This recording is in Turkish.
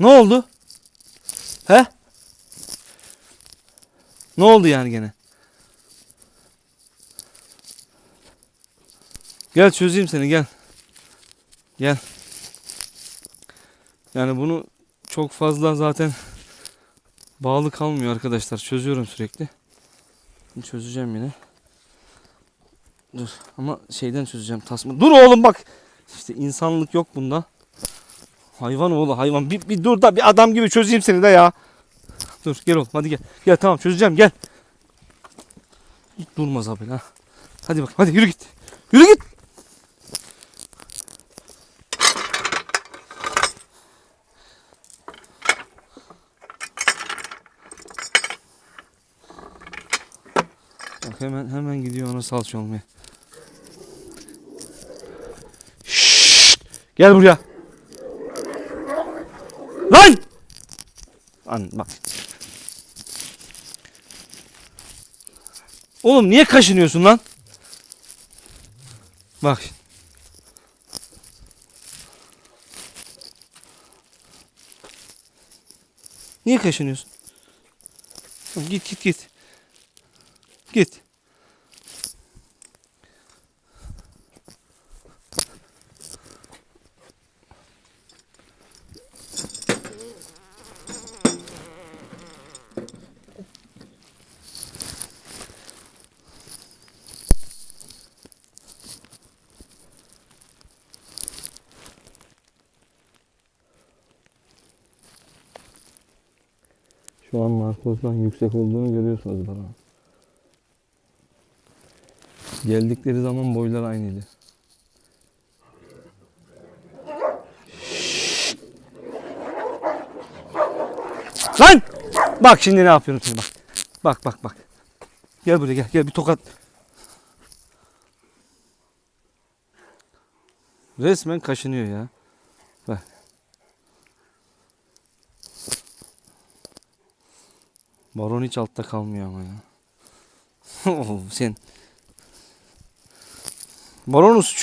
Ne oldu? He? Ne oldu yani gene? Gel çözeyim seni gel. Gel. Yani bunu çok fazla zaten bağlı kalmıyor arkadaşlar. Çözüyorum sürekli. Çözeceğim yine. Dur ama şeyden çözeceğim tasma. Dur oğlum bak. İşte insanlık yok bunda. Hayvan oğlu hayvan. Bir, bir dur da bir adam gibi çözeyim seni de ya. Dur gel oğlum hadi gel. Gel tamam çözeceğim gel. Hiç durmaz abi ha. Hadi bak hadi yürü git. Yürü git. Bak hemen hemen gidiyor ona salça olmaya. Şşt! Gel buraya. Lan! Lan bak. Oğlum niye kaşınıyorsun lan? Bak. Niye kaşınıyorsun? Git git git. Git. Şu an narkozdan yüksek olduğunu görüyorsunuz bana. Geldikleri zaman boylar aynıydı. Lan! Bak şimdi ne yapıyorum seni bak. Bak bak bak. Gel buraya gel. Gel bir tokat. Resmen kaşınıyor ya. Bak. Baron hiç altta kalmıyor ama ya. Sen. Baron'un suçu